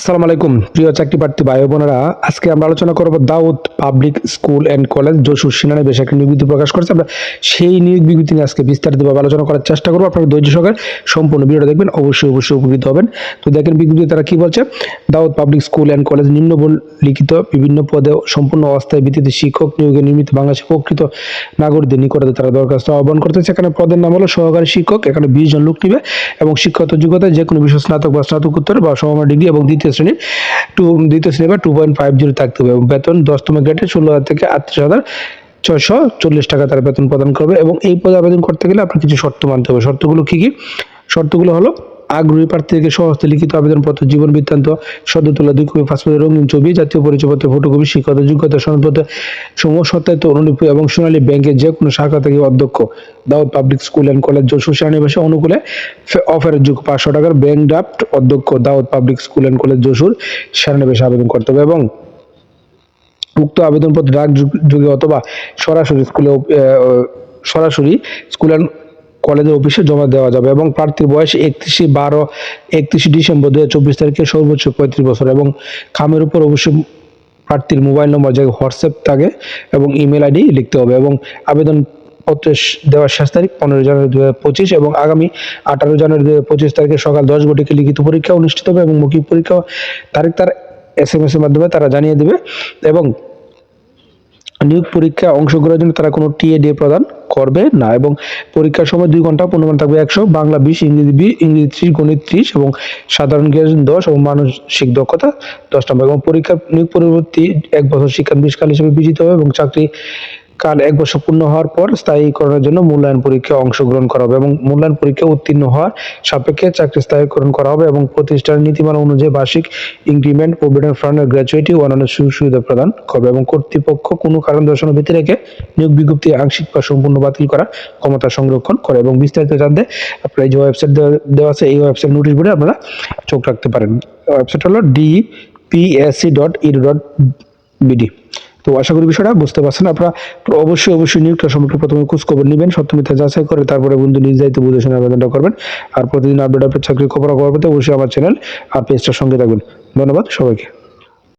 আসসালামু আলাইকুম। প্রিয় চাকরি প্রার্থী ভাই বোনেরা, আজকে আমরা আলোচনা করব Daud public school and college, Jessore সিনানে বেশ একটা নিয়োগ প্রকাশ করেছে। আমরা সেই নিয়োগ বিজ্ঞপ্তি নিয়ে আজকে বিস্তারিতভাবে আলোচনা করার চেষ্টা করব। আপনারা ধৈর্য সহকারে সম্পূর্ণ ভিডিওটা দেখবেন, অবশ্যই অবশ্যই উপকৃত হবেন। তো দেখেন বিজ্ঞপ্তি তারা কি বলছে? Daud public school and college নিম্ন লিখিত বিভিন্ন পদে সম্পূর্ণ অস্থায়ী ভিত্তিতে শিক্ষক নিয়োগে নির্মিত বাংলাদেশের প্রকৃত নাগরিকদের নিকটে তারা দরখাস্ত আহ্বান করতেছে এখানে পদের নাম হলো সহকারী শিক্ষক, এখানে বিশ জন লোক নিবে এবং শিক্ষাগত যোগ্যতা যে কোনো বিষয় স্নাতক বা স্নাতকোত্তর বা সমমান ডিগ্রি এবং দ্বিতীয় শ্রেণির টু, দ্বিতীয় শ্রেণি বা টু পয়েন্ট ফাইভ জিরো থাকতে হবে এবং বেতন দশতম গ্রেডে ষোলো হাজার থেকে আটত্রিশ হাজার ছয়শো চল্লিশ টাকা তারা বেতন প্রদান করবে এবং এই পদে আবেদন করতে গেলে আপনার কিছু শর্ত মানতে হবে। শর্তগুলো কী কী? শর্তগুলো হলো আগ্রহী প্রার্থী থেকে সহস্তে লিখিত আবেদনপত্র, জীবন বৃত্তান্ত সদ্য তোলা দুই কপি পাসপোর্টের রঙিন ছবি, জাতীয় পরিচয়পত্র, ফটোকপি শিক্ষত যোগ্যতা, সনদপত্র সমূহ সত্যায়িত, অনুলিপি এবং সোনালী ব্যাংকের যে কোনো শাখা থেকে অধ্যক্ষ। Daud public school and college Jessore সেনানিবাসে অনুকূলে অফারের যোগ্য পাঁচশো টাকার ব্যাংক ড্রাফট অধ্যক্ষ Daud public school and college Jessore সেনানিবাসে আবেদন করতে হবে এবং উক্ত আবেদনপত্র ডাক যুগে অথবা সরাসরি স্কুলে সরাসরি স্কুল অ্যান্ড কলেজের অফিসে জমা দেওয়া যাবে এবং প্রার্থীর বয়স একত্রিশে বারো, একত্রিশে ডিসেম্বর দু হাজার চব্বিশ তারিখে সর্বোচ্চ পঁয়ত্রিশ বছর এবং খামের উপর অবশ্যই প্রার্থীর মোবাইল নম্বর যে হোয়াটসঅ্যাপ থাকে এবং ইমেল আইডি লিখতে হবে এবং আবেদন পত্রের শ- দেওয়ার শেষ তারিখ পনেরো জানুয়ারি দু পঁচিশ এবং আগামী আঠারো জানুয়ারি দু পঁচিশ তারিখে সকাল দশ ঘটিকে লিখিত পরীক্ষা অনুষ্ঠিত হবে এবং মৌখিক পরীক্ষা তারিখ তার এস এম এস এর মাধ্যমে তারা জানিয়ে দেবে এবং নিয়োগ পরীক্ষায় অংশগ্রহণের জন্য তারা কোনো টিএডি প্রদান করবে না এবং পরীক্ষার সময় দুই ঘণ্টা পূর্ণমান থাকবে একশো, বাংলা বিশ, ইংরেজি বিশ ইংরেজি ত্রিশ, গণিত ত্রিশ এবং সাধারণ জ্ঞান দশ এবং মানসিক দক্ষতা দশ নম্বর। এবং পরীক্ষার নিয়োগ পরবর্তী এক বছর শিক্ষা বিশকাল হিসেবে বিজিত হবে এবং চাকরি কাল এক বছর পূর্ণ হওয়ার পর স্থায়ীকরণের জন্য মূল্যায়ন পরীক্ষায় অংশগ্রহণ করা হবে এবং মূল্যায়ন পরীক্ষায় উত্তীর্ণ হওয়ার সাপেক্ষে চাকরি স্থায়ীকরণ করা হবে এবং প্রতিষ্ঠানের নীতিমালা অনুযায়ী বার্ষিক ইনক্রিমেন্ট প্রভিডেন্ট ফান্ডের গ্র্যাচুইটি অন্যান্য সুযোগ সুবিধা প্রদান করবে এবং কর্তৃপক্ষ কোনো কারণ দর্শানোর ভিত্তি রেখে নিয়োগ বিজ্ঞপ্তি আংশিক বা সম্পূর্ণ বাতিল করার ক্ষমতা সংরক্ষণ করে এবং বিস্তারিত জানতে আপনার যে ওয়েবসাইট দেওয়া আছে, এই ওয়েবসাইট নোটিশ বোর্ডে আপনারা চোখ রাখতে পারেন। ওয়েবসাইট হলো D PSC dot edu dot BD তো আশা করি বিষয়টা বুঝতে পারছেন। আপনারা অবশ্যই অবশ্যই নিয়োগটা সম্পর্কে প্রথমে খোঁজ খবর নেবেন সত্যমিথ্যা যাচাই করে তারপরে বন্ধু নিজ দায়িত্ব বুঝে শুনে আবেদনটা করবেন। আর প্রতিদিন আপডেট আপনার চাকরির খবর খবর অবশ্যই আমার চ্যানেল আর পেজটার সঙ্গে থাকবেন ধন্যবাদ সবাইকে।